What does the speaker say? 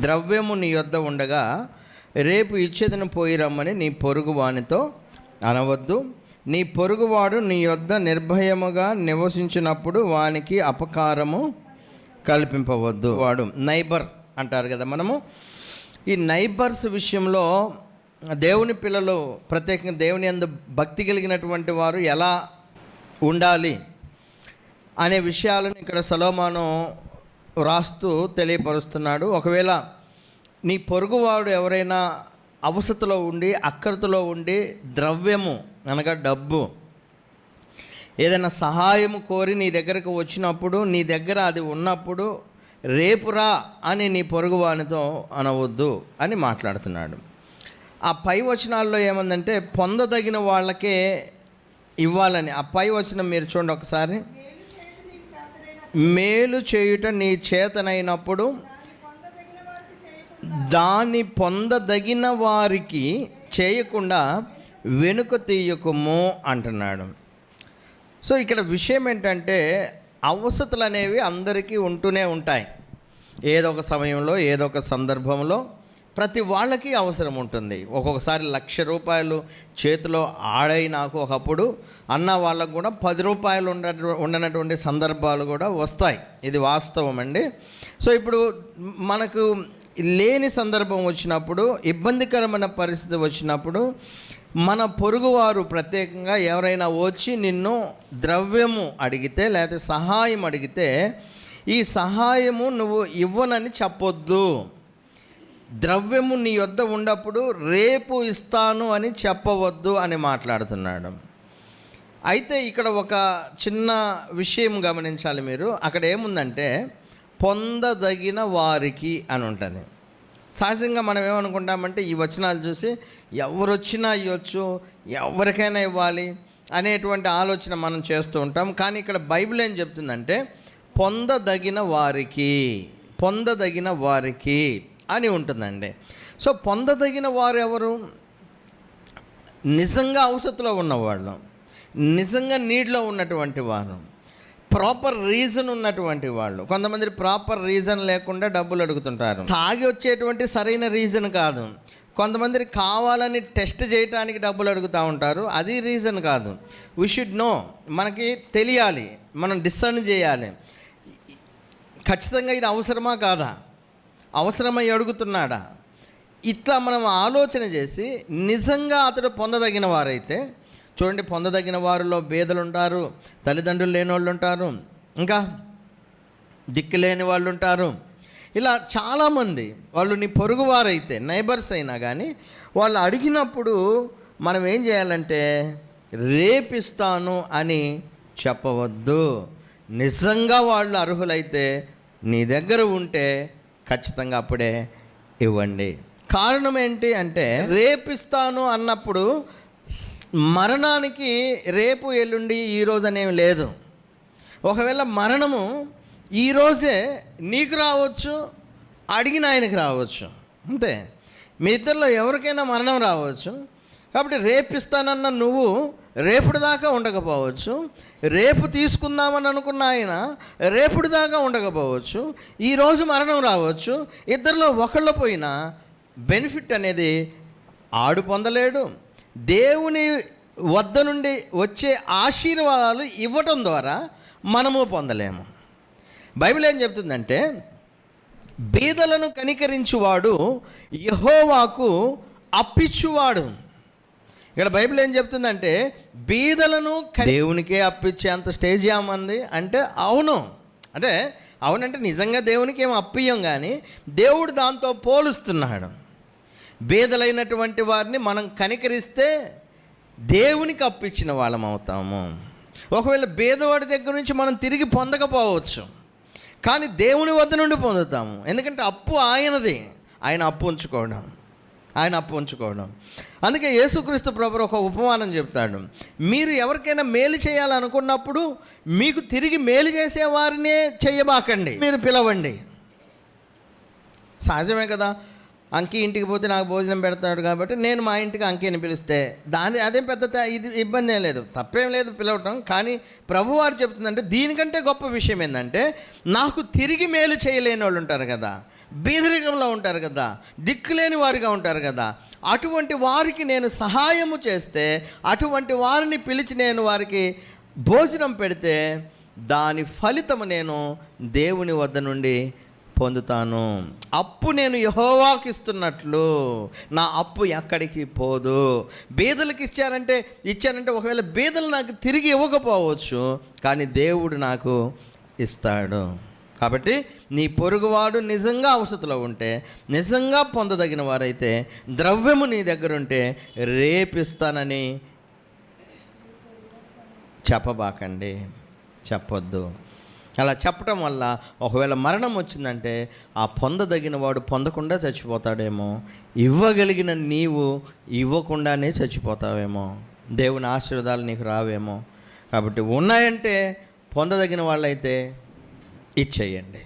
ద్రవ్యము నీ యొద్ద ఉండగా రేపు ఇచ్చేదను పోయి రమ్మని నీ పొరుగు వానితో అనవద్దు. నీ పొరుగువాడు నీ యొద్ద నిర్భయముగా నివసించినప్పుడు వానికి అపకారము కల్పింపవద్దు. వాడు నైబర్ అంటారు కదా మనము. ఈ నైబర్స్ విషయంలో దేవుని పిల్లలు ప్రత్యేకంగా దేవుని అందు భక్తి కలిగినటువంటి వారు ఎలా ఉండాలి అనే విషయాలను ఇక్కడ సలోమాను వ్రాస్తూ తెలియపరుస్తున్నాడు. ఒకవేళ నీ పొరుగువాడు ఎవరైనా అవసతలో ఉండి అక్కరతలో ఉండి ద్రవ్యము అనగా డబ్బు ఏదైనా సహాయము కోరి నీ దగ్గరకు వచ్చినప్పుడు నీ దగ్గర అది ఉన్నప్పుడు రేపురా అని నీ పొరుగువానితో అనవద్దు అని మాట్లాడుతున్నాడు. ఆ పై వచనాల్లో ఏమందంటే పొందదగిన వాళ్ళకే ఇవ్వాలని. ఆ పై వచనం మీరు చూడండి ఒకసారి. మేలు చేయుట నీ చేతనైనప్పుడు దాన్ని పొందదగిన వారికి చేయకుండా వెనుక తీయకము అంటున్నాడు. సో ఇక్కడ విషయం ఏంటంటే అవసతులు అనేవి అందరికీ ఉంటూనే ఉంటాయి. ఏదో ఒక సమయంలో ఏదో ఒక సందర్భంలో ప్రతి వాళ్ళకి అవసరం ఉంటుంది. ఒక్కొక్కసారి లక్ష రూపాయలు చేతిలో ఆడై నాకు ఒకప్పుడు అన్న వాళ్ళకు కూడా పది రూపాయలు ఉండ ఉండనటువంటి సందర్భాలు కూడా వస్తాయి. ఇది వాస్తవం అండి. సో ఇప్పుడు మనకు లేని సందర్భం వచ్చినప్పుడు ఇబ్బందికరమైన పరిస్థితి వచ్చినప్పుడు మన పొరుగువారు ప్రత్యేకంగా ఎవరైనా వచ్చి నిన్ను ద్రవ్యము అడిగితే లేకపోతే సహాయం అడిగితే ఈ సహాయము నువ్వు ఇవ్వనని చెప్పొద్దు. ద్రవ్యము నీ యొద్ద ఉన్నప్పుడు రేపు ఇస్తాను అని చెప్పవద్దు అని మాట్లాడుతున్నాడు. అయితే ఇక్కడ ఒక చిన్న విషయం గమనించాలి మీరు. అక్కడ ఏముందంటే పొందదగిన వారికి అని ఉంటుంది. సహజంగా మనం ఏమనుకుంటామంటే ఈ వచనాలు చూసి ఎవరు వచ్చినా ఇవ్వచ్చు ఎవరికైనా ఇవ్వాలి అనేటువంటి ఆలోచన మనం చేస్తూ ఉంటాం. కానీ ఇక్కడ బైబిల్ ఏం చెప్తుందంటే పొందదగిన వారికి పొందదగిన వారికి అని ఉంటుందండి. సో పొందదగిన వారు ఎవరు నిజంగా ఔషధలో ఉన్నవాళ్ళు. నిజంగా నీడ్లో ఉన్నటువంటి వారు. ప్రాపర్ రీజన్ ఉన్నటువంటి వాళ్ళు. కొంతమంది ప్రాపర్ రీజన్ లేకుండా డబ్బులు అడుగుతుంటారు. తాగి వచ్చేటువంటి సరైన రీజన్ కాదు. కొంతమంది కావాలని టెస్ట్ చేయడానికి డబ్బులు అడుగుతూ ఉంటారు. అది రీజన్ కాదు. వీ షుడ్ నో మనకి తెలియాలి. మనం డిసర్న్ చేయాలి. ఖచ్చితంగా ఇది అవసరమా కాదా? అవసరమై అడుగుతున్నాడా? ఇట్లా మనం ఆలోచన చేసి నిజంగా అతడు పొందదగిన వారైతే చూడండి పొందదగిన వారిలో బేదలు ఉంటారు తల్లిదండ్రులు లేని వాళ్ళు ఉంటారు ఇంకా దిక్కు లేని వాళ్ళు ఉంటారు ఇలా చాలామంది వాళ్ళు నీ పొరుగువారైతే నైబర్స్ అయినా కానీ వాళ్ళు అడిగినప్పుడు మనం ఏం చేయాలంటే రేపిస్తాను అని చెప్పవద్దు. నిజంగా వాళ్ళు అర్హులైతే నీ దగ్గర ఉంటే ఖచ్చితంగా అప్పుడే ఇవ్వండి. కారణం ఏంటి అంటే రేపిస్తాను అన్నప్పుడు మరణానికి రేపు ఎల్లుండి ఈరోజు అనేవి లేదు. ఒకవేళ మరణము ఈరోజే నీకు రావచ్చు అడిగిన ఆయనకి రావచ్చు. అంతే. మీ ఇద్దరిలో ఎవరికైనా మరణం రావచ్చు. కాబట్టి రేపిస్తానన్న నువ్వు రేపుడు దాకా ఉండకపోవచ్చు. రేపు తీసుకుందామని అనుకున్న ఆయన రేపుడు దాకా ఉండకపోవచ్చు. ఈరోజు మరణం రావచ్చు. ఇద్దరిలో ఒకళ్ళు పోయినా బెనిఫిట్ అనేది ఆడు పొందలేడు. దేవుని వద్ద నుండి వచ్చే ఆశీర్వాదాలు ఇవ్వటం ద్వారా మనము పొందలేము. బైబిల్ ఏం చెప్తుందంటే బీదలను కనికరించువాడు యహోవాకు అప్పిచ్చువాడు. ఇక్కడ బైబిల్ ఏం చెప్తుందంటే బీదలను క- దేవునికే అప్పిచ్చేంత స్టేజ్ ఏమంది? అంటే అవును. అంటే అవునంటే నిజంగా దేవునికి ఏం అప్పియం కానీ దేవుడు దాంతో పోలుస్తున్నాడు. బీదలైనటువంటి వారిని మనం కనికరిస్తే దేవునికి అప్పించిన వాళ్ళం అవుతాము. ఒకవేళ బీదవాడి దగ్గర నుంచి మనం తిరిగి పొందకపోవచ్చు. కానీ దేవుని వద్ద నుండి పొందుతాము. ఎందుకంటే అప్పు ఆయనది. ఆయన అప్పు ఉంచుకోవడం. ఆయన అప్పు ఉంచుకోవడం. అందుకే యేసుక్రీస్తు ప్రభు ఒక ఉపమానం చెప్తాడు. మీరు ఎవరికైనా మేలు చేయాలనుకున్నప్పుడు మీకు తిరిగి మేలు చేసేవారినే చేయబాకండి. మీరు పిలవండి. సహజమే కదా. అంకి ఇంటికి పోతే నాకు భోజనం పెడతాడు కాబట్టి నేను మా ఇంటికి అంకిని పిలిస్తే దాని అదేం పెద్ద ఇది ఇబ్బంది ఏం లేదు. తప్పేం లేదు పిలవటం. కానీ ప్రభువారు చెప్తుందంటే దీనికంటే గొప్ప విషయం ఏంటంటే నాకు తిరిగి మేలు చేయలేని వాళ్ళు ఉంటారు కదా. బీదరికంలో ఉంటారు కదా దిక్కులేని వారిగా ఉంటారు కదా అటువంటి వారికి నేను సహాయము చేస్తే అటువంటి వారిని పిలిచి నేను వారికి భోజనం పెడితే దాని ఫలితము నేను దేవుని వద్ద నుండి పొందుతాను. అప్పు నేను యహోవాకి ఇస్తున్నట్లు నా అప్పు ఎక్కడికి పోదు. బీదలకు ఇచ్చారంటే ఇచ్చానంటే ఒకవేళ బీదలు నాకు తిరిగి ఇవ్వకపోవచ్చు కానీ దేవుడు నాకు ఇస్తాడు. కాబట్టి నీ పొరుగువాడు నిజంగా అవసతిలో ఉంటే నిజంగా పొందదగిన వారైతే ద్రవ్యము నీ దగ్గర ఉంటే రేపిస్తానని చెప్పబాకండి. చెప్పొద్దు. అలా చెప్పటం వల్ల ఒకవేళ మరణం వచ్చిందంటే ఆ పొందదగిన వాడు పొందకుండా చచ్చిపోతాడేమో. ఇవ్వగలిగిన నీవు ఇవ్వకుండానే చచ్చిపోతావేమో. దేవుని ఆశీర్వాదాలు నీకు రావేమో. కాబట్టి ఉన్నాయంటే పొందదగిన వాళ్ళైతే ఇచ్చేయండి.